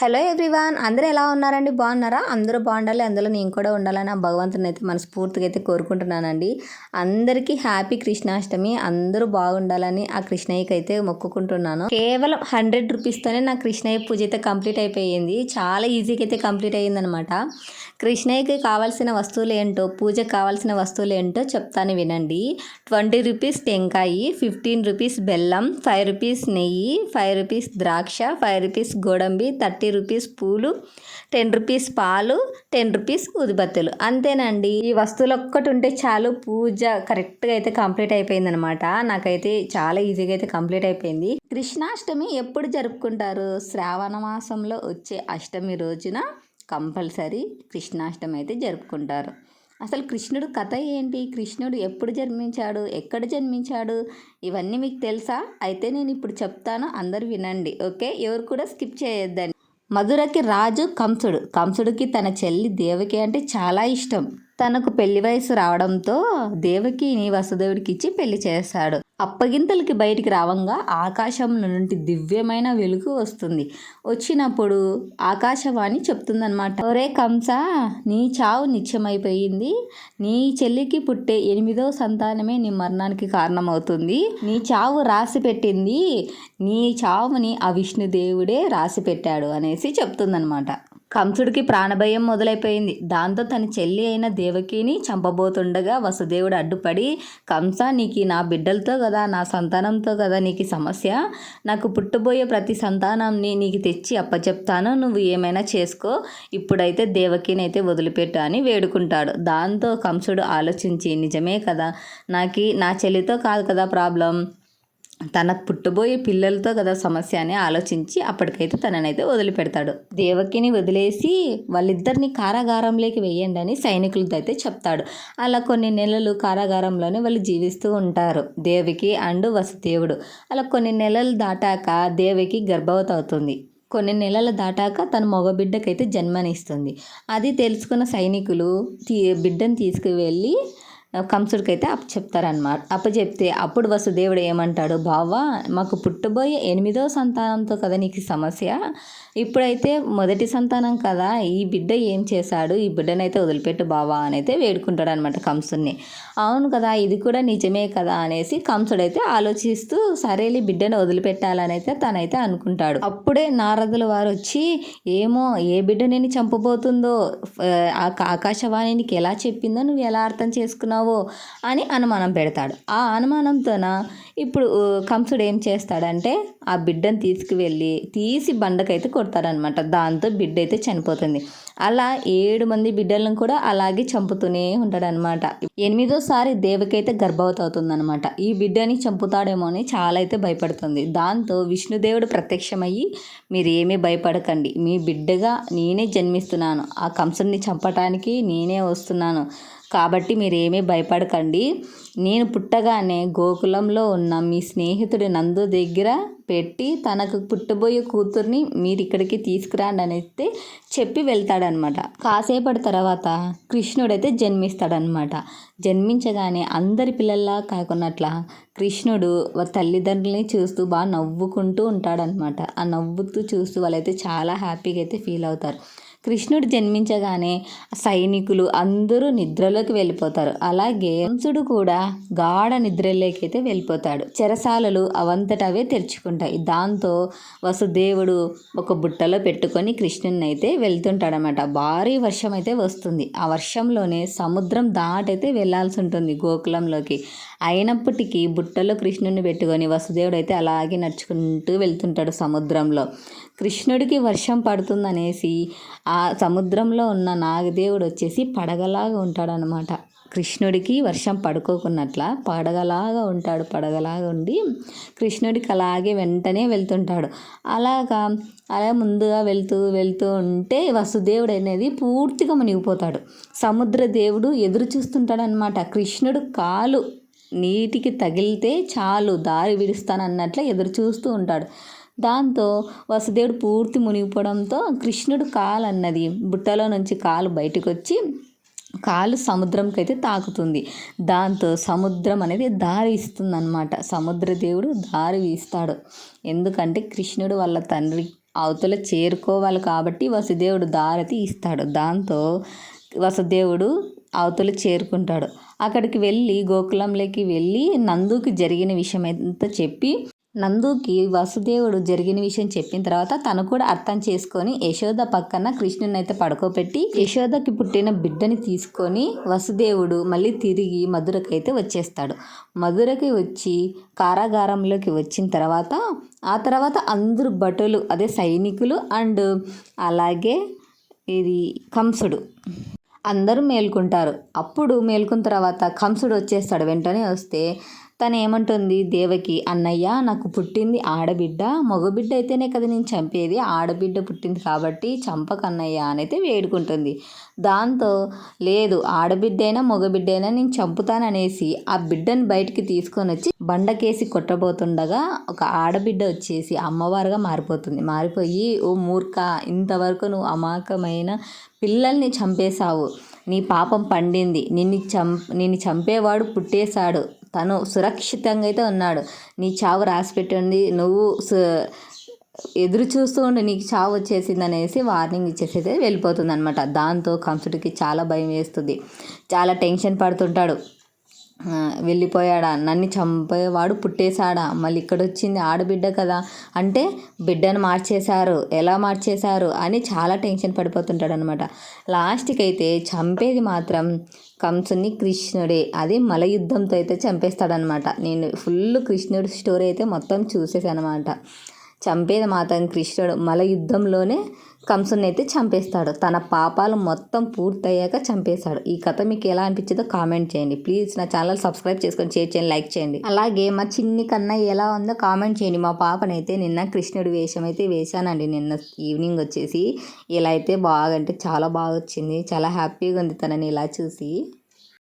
Hello everyone అందరూ ఎలా ఉన్నారండి? బాగున్నారా? అందరూ బాగుండాలి అందులో నేను కూడా ఉండాలని ఆ భగవంతుని అయితే మనస్ఫూర్తిగా అయితే కోరుకుంటున్నానండి. అందరికీ హ్యాపీ కృష్ణాష్టమి అందరూ బాగుండాలని ఆ కృష్ణయ్యకి అయితే మొక్కుకుంటున్నాను. కేవలం హండ్రెడ్ రూపీస్తోనే నా కృష్ణయ్య పూజ అయితే కంప్లీట్ అయిపోయింది. చాలా ఈజీగా అయితే కంప్లీట్ అయ్యిందనమాట కృష్ణయ్యకి కావాల్సిన వస్తువులు ఏంటో పూజకి కావాల్సిన వస్తువులు ఏంటో చెప్తాను వినండి. ట్వంటీ రూపీస్ టెంకాయి ఫిఫ్టీన్ రూపీస్ బెల్లం ఫైవ్ రూపీస్ నెయ్యి ఫైవ్ రూపీస్ ద్రాక్ష ఫైవ్ రూపీస్ గోడంబి థర్టీ ఫైవ్ రూపీస్ పూలు టెన్ రూపీస్ పాలు టెన్ రూపీస్ ఉదిబత్తులు. అంతేనండి. ఈ వస్తువులు ఒక్కటి ఉంటే చాలు పూజ కరెక్ట్గా అయితే కంప్లీట్ అయిపోయింది నాకైతే చాలా ఈజీగా అయితే కంప్లీట్ అయిపోయింది. కృష్ణాష్టమి ఎప్పుడు జరుపుకుంటారు? శ్రావణ మాసంలో వచ్చే అష్టమి రోజున కంపల్సరీ కృష్ణాష్టమి అయితే జరుపుకుంటారు. అసలు కృష్ణుడు కథ ఏంటి? కృష్ణుడు ఎప్పుడు జన్మించాడు? ఎక్కడ జన్మించాడు? ఇవన్నీ మీకు తెలుసా? అయితే నేను ఇప్పుడు చెప్తాను. అందరు వినండి. ఓకే? ఎవరు కూడా స్కిప్ చేయొద్దండి. మధురకి రాజు కంసుడు. కంసుడికి తన చెల్లి దేవకి అంటే చాలా ఇష్టం. తనకు పెళ్ళి వయసు రావడంతో దేవకిని వసుదేవుడికి ఇచ్చి పెళ్ళి చేస్తాడు అప్పగింతలకి బయటికి రావంగా ఆకాశం నుండి దివ్యమైన వెలుగు వస్తుంది. వచ్చినప్పుడు ఆకాశవాణి చెప్తుందనమాట ఒరే కంస నీ చావు నిత్యమైపోయింది. నీ చెల్లికి పుట్టే ఎనిమిదో సంతానమే నీ మరణానికి కారణమవుతుంది. నీ చావు రాసి పెట్టింది నీ చావుని ఆ విష్ణుదేవుడే రాసి పెట్టాడు అనేసి చెప్తుందనమాట కంసుడికి ప్రాణభయం మొదలైపోయింది. దాంతో తన చెల్లి అయిన దేవకిని చంపబోతుండగా వసుదేవుడు అడ్డుపడి కంస నీకు నా బిడ్డలతో కదా నా సంతానంతో కదా నీకు సమస్య. నాకు పుట్టబోయే ప్రతి సంతానాన్ని నీకు తెచ్చి అప్పచెప్తాను. నువ్వు ఏమైనా చేసుకో. ఇప్పుడైతే దేవకిని అయితే వదిలిపెట్టు అని వేడుకుంటాడు. దాంతో కంసుడు ఆలోచించి నిజమే కదా. నాకు నా చెల్లితో కాదు కదా ప్రాబ్లం. తనకు పుట్టబోయే పిల్లలతో కదా సమస్య అని ఆలోచించి అప్పటికైతే తననైతే వదిలిపెడతాడు. దేవకిని వదిలేసి వాళ్ళిద్దరిని కారాగారంలోకి వేయండి అని సైనికులతో అయితే చెప్తాడు. అలా కొన్ని నెలలు కారాగారంలోనే వాళ్ళు జీవిస్తూ ఉంటారు. దేవికి అండ్ వసుదేవుడు. అలా కొన్ని నెలలు దాటాక దేవికి గర్భవతి అవుతుంది. కొన్ని నెలలు దాటాక తన మగబిడ్డకైతే జన్మనిస్తుంది. అది తెలుసుకున్న సైనికులు తీ బిడ్డను తీసుకువెళ్ళి కంసుడికి అయితే అప్పు చెప్తారనమాట అప్పు చెప్తే అప్పుడు వసుదేవుడు ఏమంటాడు బావా మాకు పుట్టబోయే ఎనిమిదో సంతానంతో కదా నీకు సమస్య? ఇప్పుడైతే మొదటి సంతానం కదా ఈ బిడ్డ ఏం చేశాడు? ఈ బిడ్డనైతే వదిలిపెట్టు బావా అని అయితే వేడుకుంటాడు అనమాట కంసుడిని అవును కదా ఇది కూడా నిజమే కదా అనేసి కంసుడైతే ఆలోచిస్తూ సరేలే బిడ్డను వదిలిపెట్టాలని అయితే తనైతే అనుకుంటాడు. అప్పుడే నారదుల వారు వచ్చి ఏమో ఏ బిడ్డ నేను చంపబోతుందో? ఆకాశవాణికి ఎలా చెప్పిందో నువ్వు ఎలా అర్థం చేసుకున్నావు? అని అనుమానం పెడతాడు. ఆ అనుమానంతోన ఇప్పుడు కంసుడు ఏం చేస్తాడంటే ఆ బిడ్డను తీసుకువెళ్ళి తీసి బండకైతే కొడతాడనమాట. దాంతో బిడ్డ అయితే చనిపోతుంది. అలా ఏడు మంది బిడ్డలను కూడా అలాగే చంపుతూనే ఉంటాడనమాట. ఎనిమిదోసారి దేవకైతే గర్భవతి అవుతుందనమాట ఈ బిడ్డని చంపుతాడేమో అని చాలా అయితే భయపడుతుంది. దాంతో విష్ణుదేవుడు ప్రత్యక్షమయ్యి మీరు భయపడకండి. మీ బిడ్డగా నేనే జన్మిస్తున్నాను. ఆ కంసుని చంపటానికి నేనే వస్తున్నాను. కాబట్టి మీరేమీ భయపడకండి. నేను పుట్టగానే గోకులంలో ఉన్న మీ స్నేహితుడి నందు దగ్గర పెట్టి తనకు పుట్టబోయే కూతుర్ని మీరు ఇక్కడికి తీసుకురాండి అనేది చెప్పి వెళ్తాడనమాట కాసేపటి తర్వాత కృష్ణుడైతే జన్మిస్తాడనమాట జన్మించగానే అందరి పిల్లల్లా కాకున్నట్ల కృష్ణుడు తల్లిదండ్రులని చూస్తూ బాగా నవ్వుకుంటూ ఉంటాడనమాట ఆ నవ్వుతూ చూస్తూ వాళ్ళైతే చాలా హ్యాపీగా అయితే ఫీల్ అవుతారు. కృష్ణుడు జన్మించగానే సైనికులు అందరూ నిద్రలోకి వెళ్ళిపోతారు. అలాగే కంసుడు కూడా గాఢ నిద్రలోకి అయితే వెళ్ళిపోతాడు. చెరసాలలు అవంతటవే తెరుచుకుంటాయి. దాంతో వసుదేవుడు ఒక బుట్టలో పెట్టుకొని కృష్ణుని అయితే వెళ్తుంటాడనమాట భారీ వర్షం అయితే వస్తుంది. ఆ వర్షంలోనే సముద్రం దాటైతే వెళ్ళాల్సి ఉంటుంది గోకులంలోకి. అయినప్పటికీ బుట్టలో కృష్ణుని పెట్టుకొని వసుదేవుడు అయితే అలాగే నడుచుకుంటూ వెళ్తుంటాడు సముద్రంలో. కృష్ణుడికి వర్షం పడుతుందనేసి ఆ ఆ సముద్రంలో ఉన్న నాగదేవుడు వచ్చేసి పడగలాగా ఉంటాడనమాట కృష్ణుడికి వర్షం పడుకోకున్నట్ల పడగలాగా ఉంటాడు పడగలాగా ఉండి కృష్ణుడికి అలాగే వెంటనే వెళ్తుంటాడు. అలాగా అలా ముందుగా వెళ్తూ వెళ్తూ ఉంటే వసుదేవుడు అనేది పూర్తిగా మునిగిపోతాడు. సముద్ర దేవుడు ఎదురు చూస్తుంటాడనమాట కృష్ణుడు కాలు నీటికి తగిలితే చాలు దారి విడుస్తానన్నట్లు ఎదురు చూస్తూ ఉంటాడు. దాంతో వసుదేవుడు పూర్తి మునిగిపోవడంతో కృష్ణుడు కాలు అన్నది. బుట్టలో నుంచి కాలు బయటకు వచ్చి కాలు సముద్రంకి అయితే తాకుతుంది. దాంతో సముద్రం అనేది దారి ఇస్తుంది అనమాట సముద్ర దేవుడు దారి వీస్తాడు. ఎందుకంటే కృష్ణుడు వాళ్ళ తండ్రి అవతల చేరుకోవాలి కాబట్టి వసుదేవుడు దారతి ఇస్తాడు. దాంతో వసుదేవుడు అవతల చేరుకుంటాడు. అక్కడికి వెళ్ళి గోకులంలోకి వెళ్ళి నందుకి జరిగిన విషయం అంతా చెప్పి నందుకి వసుదేవుడు జరిగిన విషయం చెప్పిన తర్వాత తను కూడా అర్థం చేసుకొని యశోద పక్కన కృష్ణుని అయితే పడుకోబెట్టి యశోదకి పుట్టిన బిడ్డని తీసుకొని వసుదేవుడు మళ్ళీ తిరిగి మధురకి అయితే వచ్చేస్తాడు. మధురకి వచ్చి కారాగారంలోకి వచ్చిన తర్వాత ఆ తర్వాత అందరు భటులు అదే సైనికులు అండ్ అలాగే ఇది కంసుడు. అందరూ మేల్కొంటారు. అప్పుడు మేల్కొన్న తర్వాత కంసుడు వచ్చేస్తాడు. వెంటనే వస్తే తను ఏమంటుంది దేవకి అన్నయ్య నాకు పుట్టింది ఆడబిడ్డ. మగబిడ్డ అయితేనే కదా నేను చంపేది. ఆడబిడ్డ పుట్టింది కాబట్టి చంపకన్నయ్య అనైతే వేడుకుంటుంది. దాంతో లేదు ఆడబిడ్డ అయినా మగబిడ్డ అయినా నేను చంపుతాననేసి ఆ బిడ్డను బయటికి తీసుకొని వచ్చి బండకేసి కొట్టబోతుండగా ఒక ఆడబిడ్డ వచ్చేసి అమ్మవారుగా మారిపోతుంది. మారిపోయి ఓ మూర్ఖ ఇంతవరకు నువ్వు అమాయకమైన పిల్లల్ని చంపేశావు. నీ పాపం పండింది. నిన్ను చం నిన్ను చంపేవాడు పుట్టేశాడు. తను సురక్షితంగా అయితే ఉన్నాడు. నీ చావు రాసి పెట్టింది నువ్వు సు- ఎదురు చూస్తూ ఉండి నీకు చావు వచ్చేసింది అనేసి వార్నింగ్ ఇచ్చేసి వెళ్ళిపోతుంది అనమాట దాంతో కంసుడికి చాలా భయం వేస్తుంది. చాలా టెన్షన్ పడుతుంటాడు. వెళ్ళిపోయాడా? నన్ను చంపేవాడు పుట్టేశాడా? మళ్ళీ ఇక్కడ వచ్చింది ఆడబిడ్డ కదా. అంటే బిడ్డను మార్చేశారు. ఎలా మార్చేశారు? అని చాలా టెన్షన్ పడిపోతుంటాడు అనమాట లాస్ట్కి అయితే చంపేది మాత్రం కంసుని కృష్ణుడే. అది మల యుద్ధంతో అయితే చంపేస్తాడనమాట నేను ఫుల్ కృష్ణుడి స్టోరీ అయితే మొత్తం చూసేసానమాట. అనమాట చంపేది మాత్రం కృష్ణుడు. మల యుద్ధంలోనే కంసుని అయితే చంపేస్తాడు. తన పాపాలు మొత్తం పూర్తయ్యాక చంపేశాడు ఈ కథ మీకు ఎలా అనిపించిందో కామెంట్ చేయండి. ప్లీజ్ నా ఛానల్ సబ్స్క్రైబ్ చేసుకొని షేర్ చేయండి లైక్ చేయండి. అలాగే మా చిన్ని కన్నా ఎలా ఉందో కామెంట్ చేయండి. మా పాపనైతే నిన్న కృష్ణుడి వేషం అయితే వేశానండి. నిన్న ఈవినింగ్ వచ్చేసి ఇలా అయితే బాగా అంటే చాలా బాగా వచ్చింది. చాలా హ్యాపీగా ఉంది తనని ఇలా చూసి.